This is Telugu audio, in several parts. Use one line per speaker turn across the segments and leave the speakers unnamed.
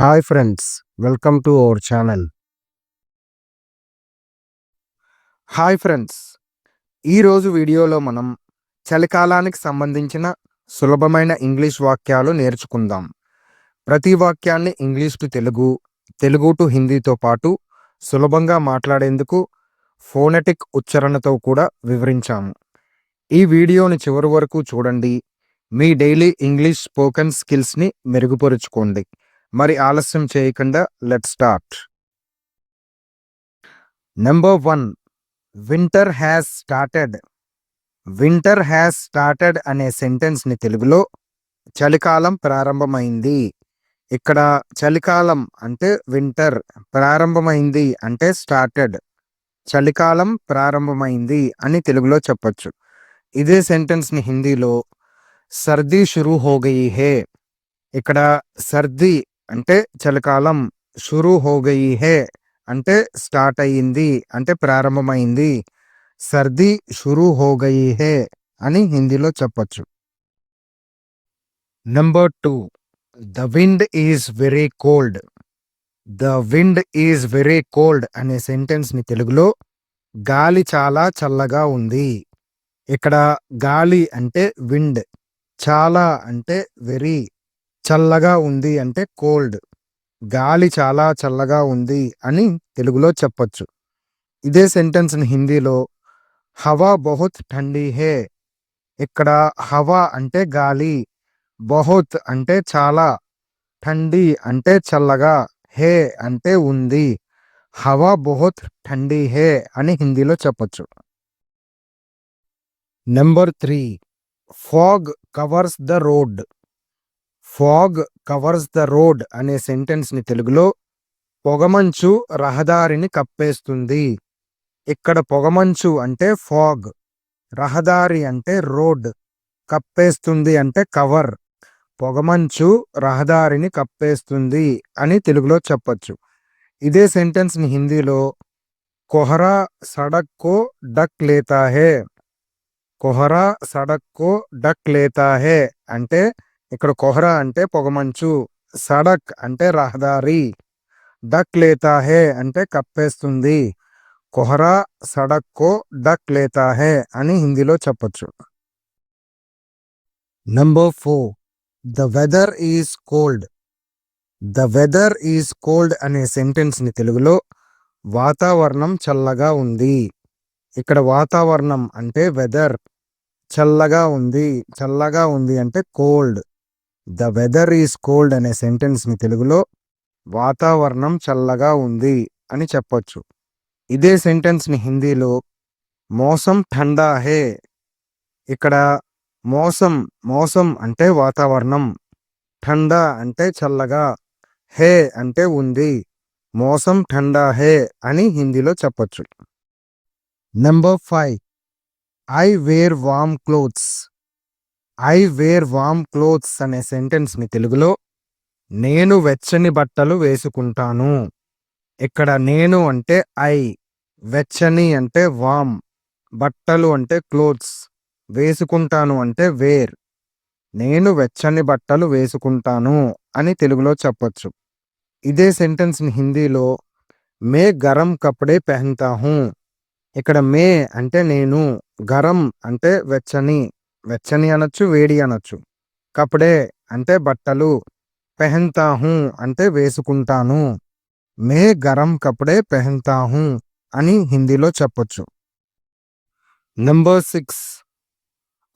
Hi friends welcome to our channel. Hi friends ఈరోజు వీడియోలో మనం చలికాలానికి సంబంధించిన సులభమైన ఇంగ్లీష్ వాక్యాలు నేర్చుకుందాం. ప్రతి వాక్యాన్ని English to Telugu Telugu to హిందీతో పాటు సులభంగా మాట్లాడేందుకు ఫోనెటిక్ ఉచ్చారణతో కూడా వివరించాము. ఈ వీడియోని చివరి వరకు చూడండి. మీ డైలీ ఇంగ్లీష్ స్పోకెన్ స్కిల్స్ని మెరుగుపరుచుకోండి. మరి ఆలస్యం చేయకుండా let start. Number one winter has started. Winter has started అనే సెంటెన్స్ని తెలుగులో చలికాలం ప్రారంభమైంది. ఇక్కడ చలికాలం అంటే వింటర్ ప్రారంభమైంది అంటే స్టార్టెడ్. చలికాలం ప్రారంభమైంది అని తెలుగులో చెప్పచ్చు. ఇదే సెంటెన్స్ని హిందీలో సర్దీ షురూ హో గయి హే ఇక్కడ సర్ది అంటే చలికాలం షురు హోగయీ హే అంటే స్టార్ట్ అయ్యింది అంటే ప్రారంభమైంది. సర్ది షురు హోగయీ హే అని హిందీలో చెప్పొచ్చు. Number two the wind is very cold the wind is very cold అనే సెంటెన్స్ని తెలుగులో గాలి చాలా చల్లగా ఉంది. ఇక్కడ గాలి అంటే విండ్ చాలా అంటే వెరీ చల్లగా ఉంది అంటే కోల్డ్. గాలి చాలా చల్లగా ఉంది అని తెలుగులో చెప్పొచ్చు. ఇదే సెంటెన్స్ని హిందీలో హవా బహుత్ ఠండీ హే. ఇక్కడ హవా అంటే గాలి బహుత్ అంటే చాలా ఠండీ అంటే చల్లగా హే అంటే ఉంది. హవా బహుత్ ఠండీ హే అని హిందీలో చెప్పొచ్చు. Number three fog covers the road. Fog covers the road అనే సెంటెన్స్ని తెలుగులో పొగమంచు రహదారిని కప్పేస్తుంది. ఇక్కడ పొగమంచు అంటే ఫాగ్ రహదారి అంటే రోడ్ కప్పేస్తుంది అంటే కవర్. పొగమంచు రహదారిని కప్పేస్తుంది అని తెలుగులో చెప్పచ్చు. ఇదే సెంటెన్స్ని హిందీలో కొహరా సడక్ కో డక్ లేతా హే కొహరా సడక్ కో డక్ లేతా హే అంటే ఇక్కడ కొహరా అంటే పొగమంచు సడక్ అంటే రహదారి డక్ లేతా హే అంటే కప్పేస్తుంది. కొహరా సడక్ కో డక్ లేతా హే అని హిందీలో చెప్పచ్చు. Number four the weather is cold the weather is cold అనే సెంటెన్స్ని తెలుగులో వాతావరణం చల్లగా ఉంది. ఇక్కడ వాతావరణం అంటే వెదర్ చల్లగా ఉంది. చల్లగా ఉంది అంటే cold the weather is cold అనే సెంటెన్స్ని తెలుగులో వాతావరణం చల్లగా ఉంది అని చెప్పొచ్చు. ఇదే సెంటెన్స్ని హిందీలో మోసం ఠండా హే. ఇక్కడ మోసం మోసం అంటే వాతావరణం. ఠండా అంటే చల్లగా. హే అంటే ఉంది. మోసం ఠండా హే అని హిందీలో చెప్పొచ్చు. Number five I wear warm clothes I wear warm clothes అనే సెంటెన్స్ని తెలుగులో నేను వెచ్చని బట్టలు వేసుకుంటాను. ఇక్కడ నేను అంటే ఐ వెచ్చని అంటే వామ్ బట్టలు అంటే క్లోత్స్ వేసుకుంటాను అంటే వేర్ నేను వెచ్చని బట్టలు వేసుకుంటాను అని తెలుగులో చెప్పొచ్చు. ఇదే సెంటెన్స్ని హిందీలో మే గరం కప్పుడే పెహంతా హూ ఇక్కడ మే అంటే నేను గరం అంటే వెచ్చని. వెచ్చని అనొచ్చు వేడి అనొచ్చు. కపడే అంటే బట్టలు పెహంతా అంటే వేసుకుంటాను. మే గరం కపడే పెహంతా అని హిందీలో చెప్పొచ్చు. Number six.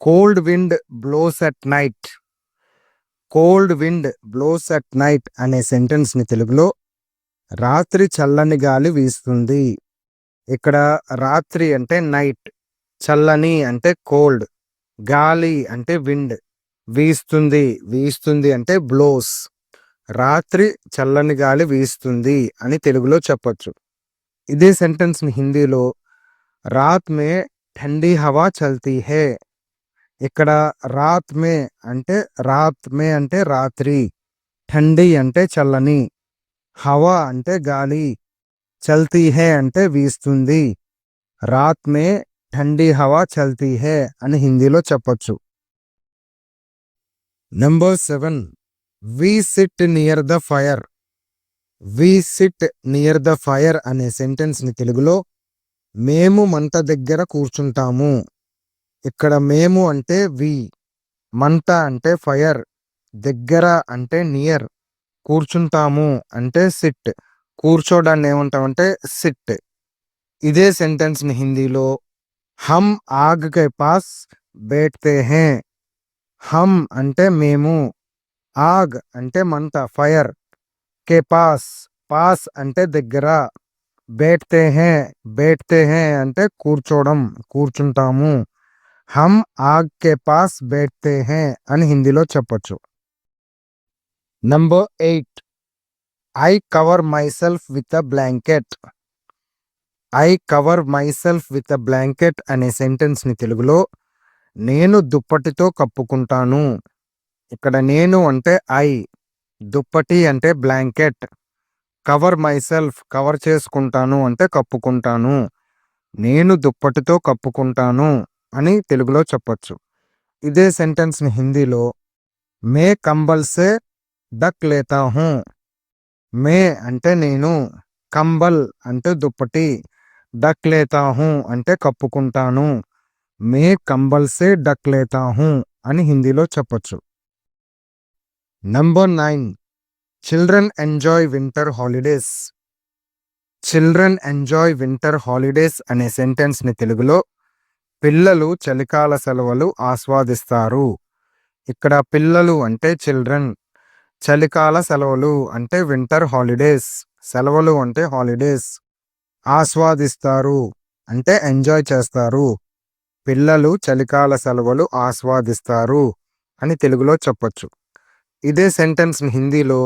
Cold wind blows at night. Cold wind blows at night అనే సెంటెన్స్ని తెలుగులో రాత్రి చల్లని గాలి వీస్తుంది. ఇక్కడ రాత్రి అంటే నైట్ చల్లని అంటే కోల్డ్. గాలి అంటే విండ్ వీస్తుంది వీస్తుంది అంటే బ్లోస్. రాత్రి చల్లని గాలి వీస్తుంది అని తెలుగులో చెప్పొచ్చు. ఇదే సెంటెన్స్ని హిందీలో రాత్ మే ఠండీ హవా చల్తీ హే. ఇక్కడ రాత్ మే అంటే రాత్ మే అంటే రాత్రి ఠండీ అంటే చల్లని హవా అంటే గాలి చల్తీ హే అంటే వీస్తుంది. రాత్ మే ఠండీ హవా చల్తీ హే అని హిందీలో చెప్పొచ్చు. Number seven we sit near the fire we sit near the fire అనే సెంటెన్స్ని తెలుగులో మేము మంట దగ్గర కూర్చుంటాము. ఇక్కడ మేము అంటే వి మంట అంటే ఫైర్ దగ్గర అంటే నియర్ కూర్చుంటాము అంటే సిట్ కూర్చోడాన్ని ఏమంటామంటే సిట్ ఇదే సెంటెన్స్ని హిందీలో హమ్ ఆగ్ కే పాస్ బేట్తే హే. హమ్ అంటే మేము. ఆగ్ అంటే మంట ఫైర్. కే పాస్ పాస్ అంటే దగ్గర. బేట్తే హే బేట్తే హే అంటే కూర్చోవడం కూర్చుంటాము. హమ్ ఆగ్ కే పాస్ బేట్తే హే అని హిందీలో చెప్పొచ్చు. Number eight. I cover myself with a blanket. I cover myself with a blanket అనే సెంటెన్స్ని తెలుగులో నేను దుప్పటితో కప్పుకుంటాను. ఇక్కడ నేను అంటే ఐ దుప్పటి అంటే blanket cover myself cover చేసుకుంటాను అంటే కప్పుకుంటాను. నేను దుప్పటితో కప్పుకుంటాను అని తెలుగులో చెప్పొచ్చు. ఇదే సెంటెన్స్ని హిందీలో మే కంబల్సే డక్ లేతా హూ. మే అంటే నేను కంబల్ అంటే దుప్పటి. డక్ లేతా అంటే కప్పుకుంటాను. మే కంబల్సే డక్ లేతా అని హిందీలో చెప్పొచ్చు. Number nine children enjoy winter holidays children enjoy winter holidays అనే సెంటెన్స్ని తెలుగులో పిల్లలు చలికాల సెలవులు ఆస్వాదిస్తారు. ఇక్కడ పిల్లలు అంటే చిల్డ్రన్ చలికాల సెలవులు అంటే వింటర్ హాలిడేస్ సెలవులు అంటే హాలిడేస్ ఆస్వాదిస్తారు. అంటే ఎంజాయ్ చేస్తారు. పిల్లలు చలికాల సెలవులు ఆస్వాదిస్తారు అని తెలుగులో చెప్పొచ్చు. ఇదే సెంటెన్స్ హిందీలో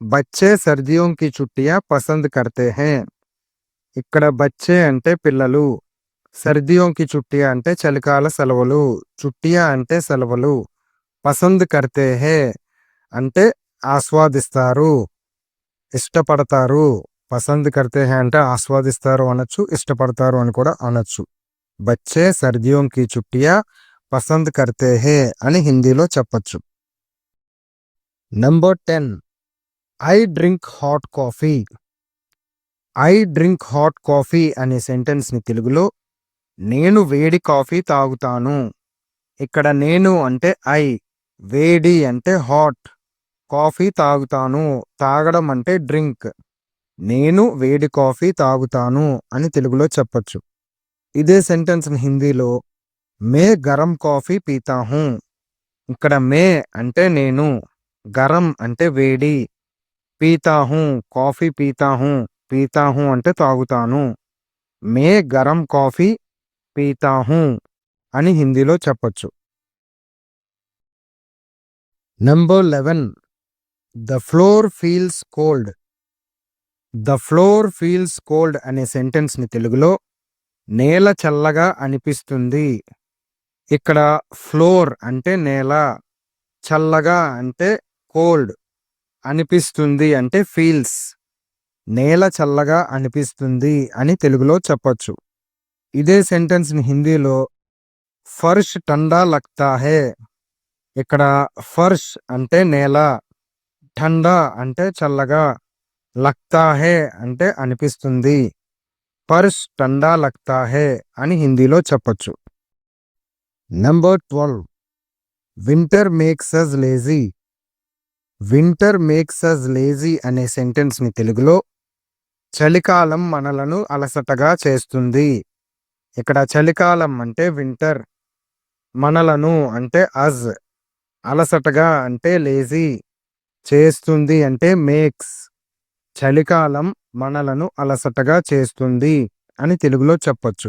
బచ్చే సర్దియోంకి చుట్టియా పసంద్ కర్తే హే ఇక్కడ బచ్చే అంటే పిల్లలు సర్దియోంకి చుట్టియా అంటే చలికాల సెలవులు చుట్టియా అంటే సెలవులు పసంద్ కర్తే హే అంటే ఆస్వాదిస్తారు ఇష్టపడతారు. పసంద్ కర్తే హే అంటే ఆస్వాదిస్తారు అనొచ్చు ఇష్టపడతారు అని కూడా అనొచ్చు. బచ్చే సర్దియోం కి చుట్టియా పసంద్ కర్తే హే అని హిందీలో చెప్పచ్చు. Number ten I drink hot coffee I drink hot coffee అనే సెంటెన్స్ని తెలుగులో నేను వేడి కాఫీ తాగుతాను. ఇక్కడ నేను అంటే ఐ వేడి అంటే హాట్ కాఫీ తాగుతాను. తాగడం అంటే డ్రింక్ నేను వేడి కాఫీ తాగుతాను అని తెలుగులో చెప్పచ్చు. ఇదే సెంటెన్స్ హిందీలో మే గరం కాఫీ పీతాహు. ఇక్కడ మే అంటే నేను గరం అంటే వేడి. పీతాహు కాఫీ పీతాహు పీతాహు అంటే తాగుతాను. మే గరం కాఫీ పీతాహు అని హిందీలో చెప్పచ్చు. Number eleven the floor feels cold. The floor feels cold అనే సెంటెన్స్ని తెలుగులో నేల చల్లగా అనిపిస్తుంది. ఇక్కడ ఫ్లోర్ అంటే నేల చల్లగా అంటే కోల్డ్ అనిపిస్తుంది అంటే ఫీల్స్. నేల చల్లగా అనిపిస్తుంది అని తెలుగులో చెప్పచ్చు. ఇదే సెంటెన్స్ని హిందీలో ఫర్ష్ టండా లగ్తా హే. ఇక్కడ ఫర్ష్ అంటే నేల ఠండా అంటే చల్లగా లగ్తా హే అంటే అనిపిస్తుంది. పర్స్ టండా లక్తా హే అని హిందీలో చెప్పొచ్చు. Number twelve winter makes us lazy winter makes us lazy అనే సెంటెన్స్ని తెలుగులో చలికాలం మనలను అలసటగా చేస్తుంది. ఇక్కడ చలికాలం అంటే వింటర్ మనలను అంటే అజ్ అలసటగా అంటే లేజీ చేస్తుంది అంటే మేక్స్ చలికాలం మనలను అలసటగా చేస్తుంది అని తెలుగులో చెప్పొచ్చు.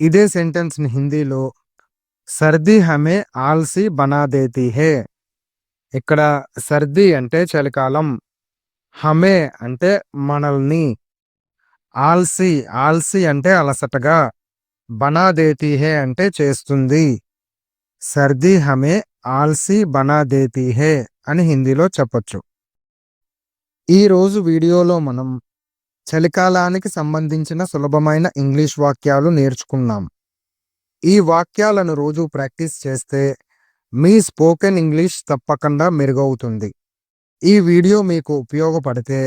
ఇదే సెంటెన్స్ని హిందీలో సర్ది హమే ఆల్సి బనా దేతి హే. ఇక్కడ సర్ది అంటే చలికాలం హమే అంటే మనల్ని ఆల్సి ఆల్సి అంటే అలసటగా బనా దేతి హే అంటే చేస్తుంది. సర్ది హమే ఆల్సి బనా దేతి హే అని హిందీలో చెప్పొచ్చు. ఈరోజు వీడియోలో మనం చలికాలానికి సంబంధించిన సులభమైన ఇంగ్లీష్ వాక్యాలు నేర్చుకున్నాం. ఈ వాక్యాలను రోజు ప్రాక్టీస్ చేస్తే మీ స్పోకెన్ ఇంగ్లీష్ తప్పకుండా మెరుగవుతుంది. ఈ వీడియో మీకు ఉపయోగపడితే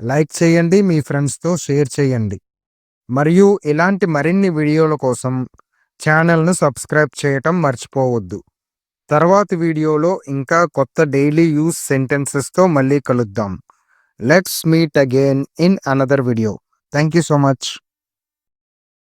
లైక్ చేయండి మీ ఫ్రెండ్స్తో షేర్ చేయండి. మరియు ఇలాంటి మరిన్ని వీడియోల కోసం ఛానల్ను సబ్స్క్రైబ్ చేయటం మర్చిపోవద్దు. తర్వాతి వీడియోలో ఇంకా కొత్త డైలీ యూస్ సెంటెన్సెస్తో మళ్ళీ కలుద్దాం. Let's meet again in another video. Thank you so much.